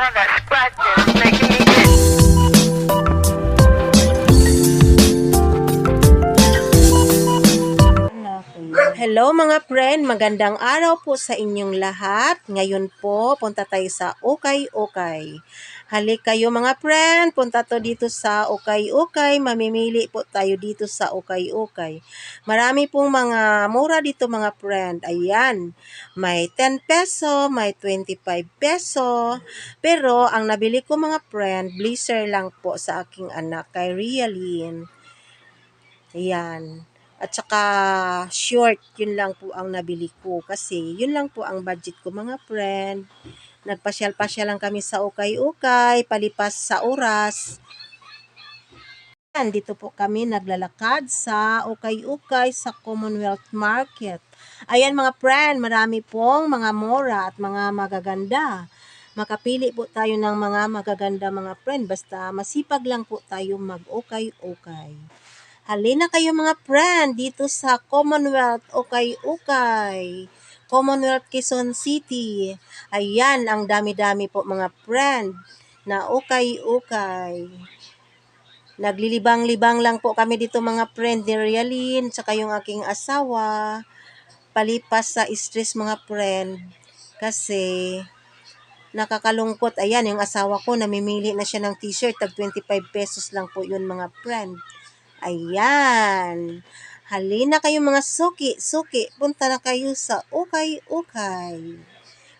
one that's practicing Hello mga friend, magandang araw po sa inyong lahat. Ngayon po, punta tayo sa Ukay Ukay. Halik kayo mga friend, punta to dito sa Ukay Ukay. Mamimili po tayo dito sa Ukay Ukay. Marami pong mga mura dito mga friend. Ayan, may 10 peso, may 25 peso. Pero ang nabili ko mga friend, blizzard lang po sa aking anak kay Rialyn. Ayan. At saka short, yun lang po ang nabili ko. Kasi yun lang po ang budget ko mga friend. Nagpasyal-pasyal lang kami sa ukay-ukay, palipas sa oras. Dito po kami naglalakad sa ukay-ukay sa Commonwealth Market. Ayan mga friend, marami pong mga mora at mga magaganda. Makapili po tayo ng mga magaganda mga friend. Basta masipag lang po tayo mag-ukay-ukay. Halina kayo mga friend dito sa Commonwealth Ukay-Ukay. Commonwealth Quezon City. Ayan, ang dami-dami po mga friend na ukay-ukay. Naglilibang-libang lang po kami dito mga friend ni Rialyn, tsaka yung aking asawa. Palipas sa stress mga friend. Kasi nakakalungkot. Ayan, yung asawa ko, namimili na siya ng t-shirt. Tag 25 pesos lang po yun mga friend. Ayan. Halina kayo mga suki, suki. Punta na kayo sa Ukay Ukay.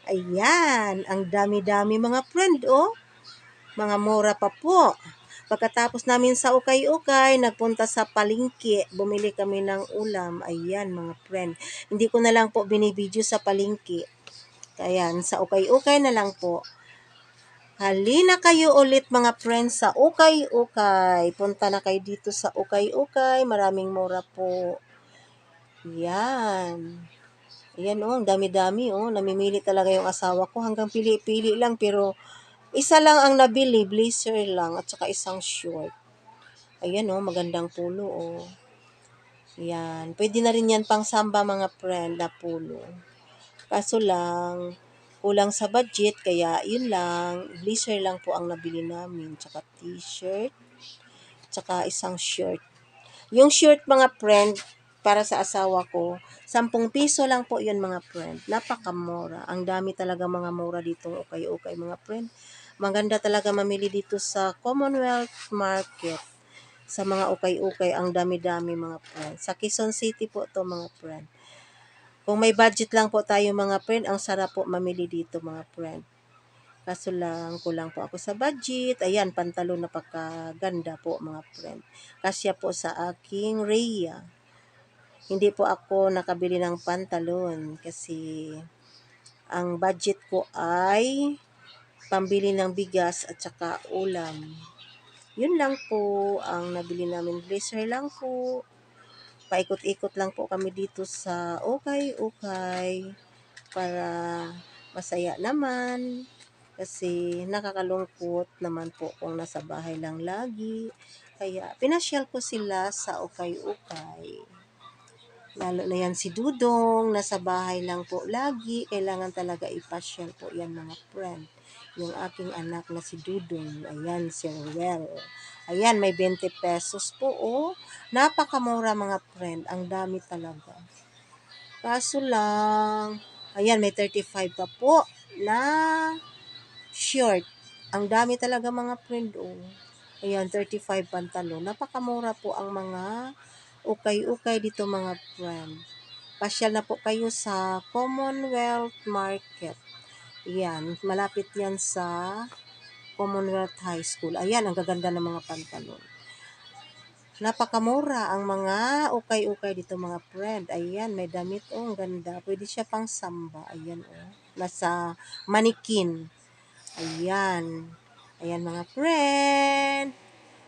Ayan. Ang dami-dami mga friend, oh. Mga mura pa po. Pagkatapos namin sa Ukay Ukay, nagpunta sa palingki. Bumili kami ng ulam. Ayan mga friend. Hindi ko na lang po binibideo sa palingki. Ayan, sa Ukay Ukay na lang po. Halina kayo ulit mga friends sa Ukay Ukay. Punta na kayo dito sa Ukay Ukay. Maraming mura po. Yan. Ayan oh, dami-dami oh. Namimili talaga yung asawa ko. Hanggang pili-pili lang pero isa lang ang nabili. Blazer lang at saka isang short. Ayan oh, magandang pulo oh. Yan. Pwede na rin yan pang samba mga friend na pulo. Kaso lang, kulang sa budget, kaya yun lang, blazer lang po ang nabili namin, tsaka t-shirt, tsaka isang shirt. Yung shirt mga friend, para sa asawa ko, 10 piso lang po yun mga friend. Napakamura. Ang dami talaga mga mura dito, okay-okay mga friend. Maganda talaga mamili dito sa Commonwealth Market. Sa mga ukay-ukay, ang dami-dami mga friend. Sa Quezon City po to mga friend. Kung may budget lang po tayo mga friend, ang sarap po mamili dito mga friend. Kaso lang, kulang po ako sa budget. Ayan, pantalon na pagkaganda po mga friend. Kasya po sa aking Rhea. Hindi po ako nakabili ng pantalon kasi ang budget ko ay pambili ng bigas at saka ulam. Yun lang po ang nabili namin. Blazer lang po paikot-ikot lang po kami dito sa Okay para masaya naman kasi nakakalungkot naman po kung nasa bahay lang lagi. Kaya pinasyal ko sila sa Okay. Lalo na yan si Dudong, nasa bahay lang po lagi. Kailangan talaga ipasyal po yan mga friend. Yung aking anak na si Dudong, ayan si Ruel. Ayan, may 20 pesos po oh. Napakamura mga friend. Ang dami talaga. Kaso lang, ayan, may 35 pa po na short. Ang dami talaga mga friend, oh. Ayan, 35 pantalon. Napakamura po ang mga ukay-ukay dito mga friend. Pasyal na po kayo sa Commonwealth Market. Ayan, malapit yan sa Commonwealth High School. Ayan, ang gaganda ng mga pantalon. Napakamura ang mga ukay-ukay dito mga friend. Ayan, may damit. Oh, ang ganda. Pwede siya pang samba. Ayan, oh. Nasa manikin. Ayan. Ayan mga friend.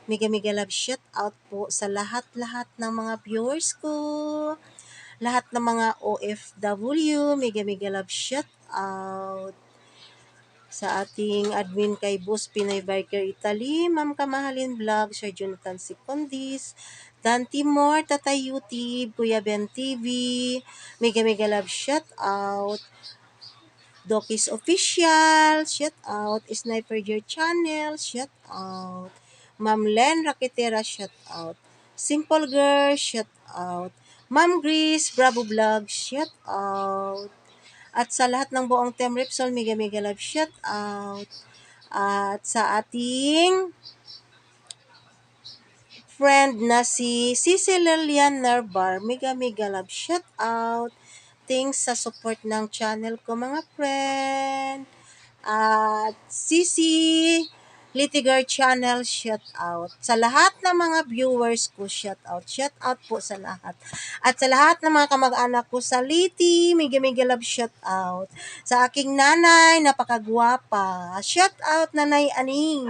Mega mega love shout out po sa lahat-lahat ng mga viewers ko. Lahat ng mga OFW. Mega mega love shout out sa ating admin kay Boss Pinoy Biker Italy, Ma'am Kamahalin Vlog, Sir Jonathan Sicondis, Dan Timor, Tatay YouTube, Kuya Ben TV, Mega Mega Love Shout Out, Dokis Official, shout out. Sniper Your Channel, shout out. Ma'am Len Rakitera, shout out. Simple Girl, shout out. Ma'am Grace, Bravo Vlog, shout out. At sa lahat ng buong Team Repsol, mega mega love, shout out. At sa ating friend na si Cecil Lilian Narbar, mega mega love, shout out. Thanks sa support ng channel ko mga friend. At Sisi Litigar Channel, shout out. Sa lahat ng mga viewers ko, shout out. Shout out po sa lahat. At sa lahat ng mga kamag-anak ko sa Liti, mega love, shout out. Sa aking nanay, napakagwapa. Shout out, Nanay Aning.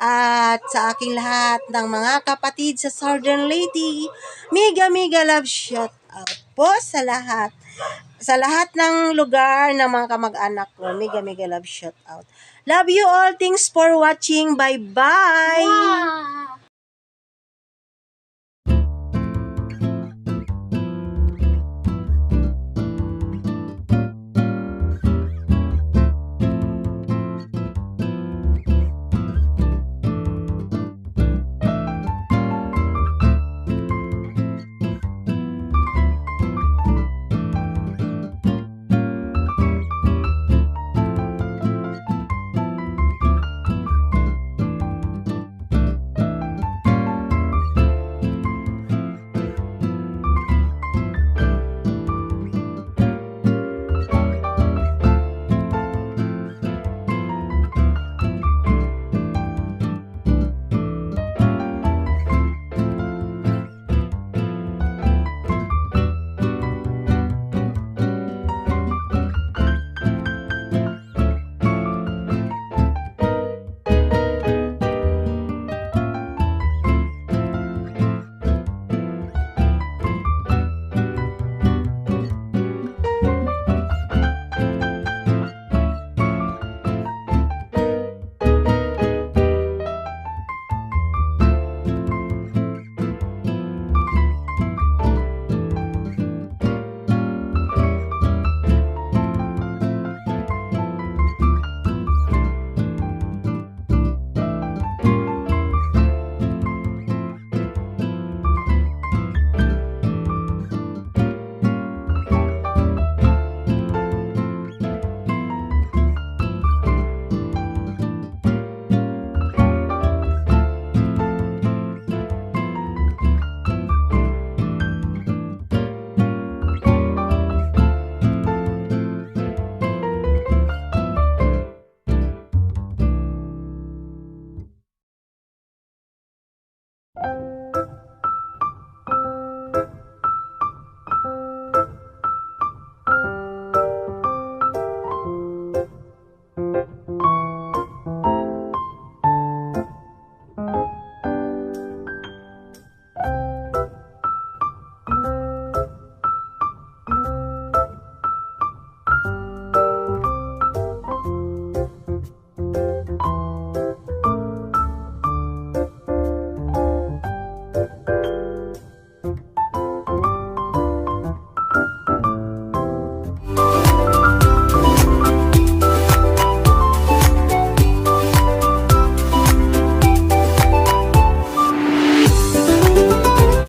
At sa aking lahat ng mga kapatid sa Southern Lady, mega love shout out po sa lahat. Sa lahat ng lugar ng mga kamag-anak ko, mega love shout out. Love you all. Thanks for watching. Bye-bye. Wow.